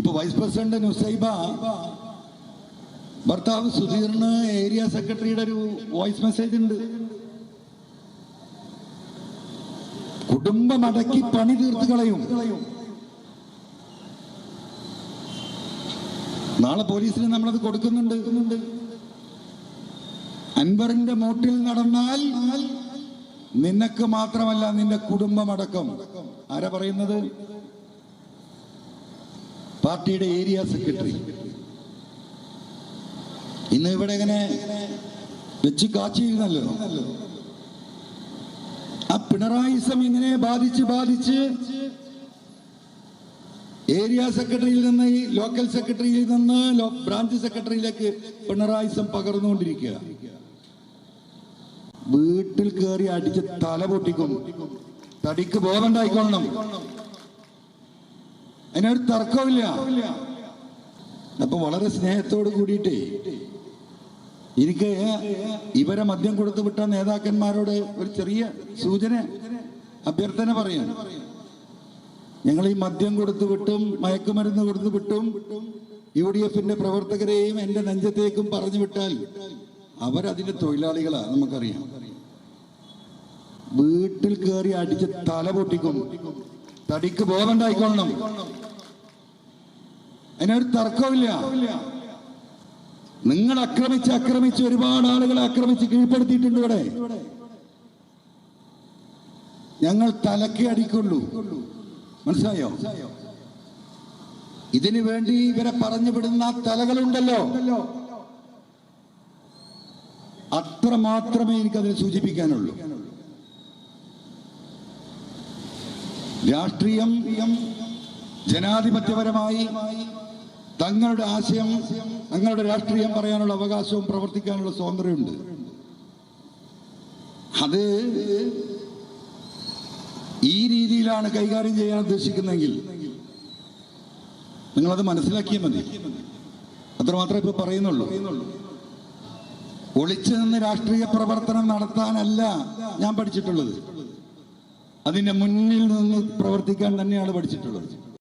ഇപ്പൊ vice president Nusaiba ഭർത്താവ് സുധീറിന് area സെക്രട്ടറിയുടെ ഒരു വോയിസ് മെസ്സേജ് ഉണ്ട്. കുടുംബം അടക്കി പണി തീർത്തു കളയും. നാളെ പോലീസിന് നമ്മളത് കൊടുക്കുന്നുണ്ട്. അൻവറിന്റെ മോട്ടിൽ നടന്നാൽ നിനക്ക് മാത്രമല്ല നിന്റെ കുടുംബമടക്കം ആരാ പറയുന്നത്? പാർട്ടിയുടെ ഏരിയ സെക്രട്ടറി. ഇന്ന് ഇവിടെ ഇങ്ങനെ വെച്ച് കാച്ചിരുന്നല്ലോ ആ പിണറായിസം ഇങ്ങനെ ബാധിച്ച് ബാധിച്ച് ഏരിയ സെക്രട്ടറിയിൽ നിന്ന് ഈ ലോക്കൽ സെക്രട്ടറിയിൽ നിന്ന് ബ്രാഞ്ച് സെക്രട്ടറിയിലേക്ക് പിണറായിസം പകർന്നുകൊണ്ടിരിക്കുക. വീട്ടിൽ കയറി അടിച്ച് തല പൊട്ടിക്കും. തടിക്ക് ബോധമുണ്ടായിക്കൊള്ളണം അതിനൊരു തർക്കമില്ല അപ്പൊ വളരെ സ്നേഹത്തോട് കൂടിയിട്ട് എനിക്ക് ഇവരെ മദ്യം കൊടുത്തു വിട്ട നേതാക്കന്മാരോട് ഒരു ചെറിയ സൂചന അഭ്യർത്ഥന പറയാം. ഞങ്ങൾ ഈ മദ്യം കൊടുത്തു വിട്ടും മയക്കുമരുന്ന് കൊടുത്തു വിട്ടും യു ഡി എഫിന്റെ പ്രവർത്തകരെയും എന്റെ നെഞ്ചത്തേക്കും പറഞ്ഞു വിട്ടാൽ അവരതിന്റെ തൊഴിലാളികളാ നമുക്കറിയാം. വീട്ടിൽ കയറി അടിച്ച് തല പൊട്ടിക്കും. തടിക്ക് ബോധമുണ്ടായിക്കൊള്ളണം. അതിനൊരു തർക്കമില്ല നിങ്ങൾ ആക്രമിച്ച് ആക്രമിച്ച് ഒരുപാട് ആളുകളെ ആക്രമിച്ച് കീഴ്പ്പെടുത്തിയിട്ടുണ്ട് ഇവിടെ. ഞങ്ങൾ തലക്കേ അടിക്കുള്ളൂ. മനസ്സിലായോ? ഇതിനു വേണ്ടി ഇവരെ പറഞ്ഞു വിടുന്ന തലകളുണ്ടല്ലോ. അത്ര മാത്രമേ എനിക്കതിനെ സൂചിപ്പിക്കാനുള്ളൂ. രാഷ്ട്രീയം ജനാധിപത്യപരമായി തങ്ങളുടെ ആശയം തങ്ങളുടെ രാഷ്ട്രീയം പറയാനുള്ള അവകാശവും പ്രവർത്തിക്കാനുള്ള സ്വാതന്ത്ര്യമുണ്ട്. അത് ഈ രീതിയിലാണ് കൈകാര്യം ചെയ്യാൻ ഉദ്ദേശിക്കുന്നതെങ്കിൽ നിങ്ങളത് മനസ്സിലാക്കിയാൽ മതി. അത്രമാത്രമേ ഇപ്പൊ പറയുന്നുള്ളൂ. ഒളിച്ചു നിന്ന് രാഷ്ട്രീയ പ്രവർത്തനം നടത്താനല്ല ഞാൻ പഠിച്ചിട്ടുള്ളത്. അതിന്റെ മുന്നിൽ നിന്ന് പ്രവർത്തിക്കാൻ തന്നെയാണ് പഠിച്ചിട്ടുള്ളത്.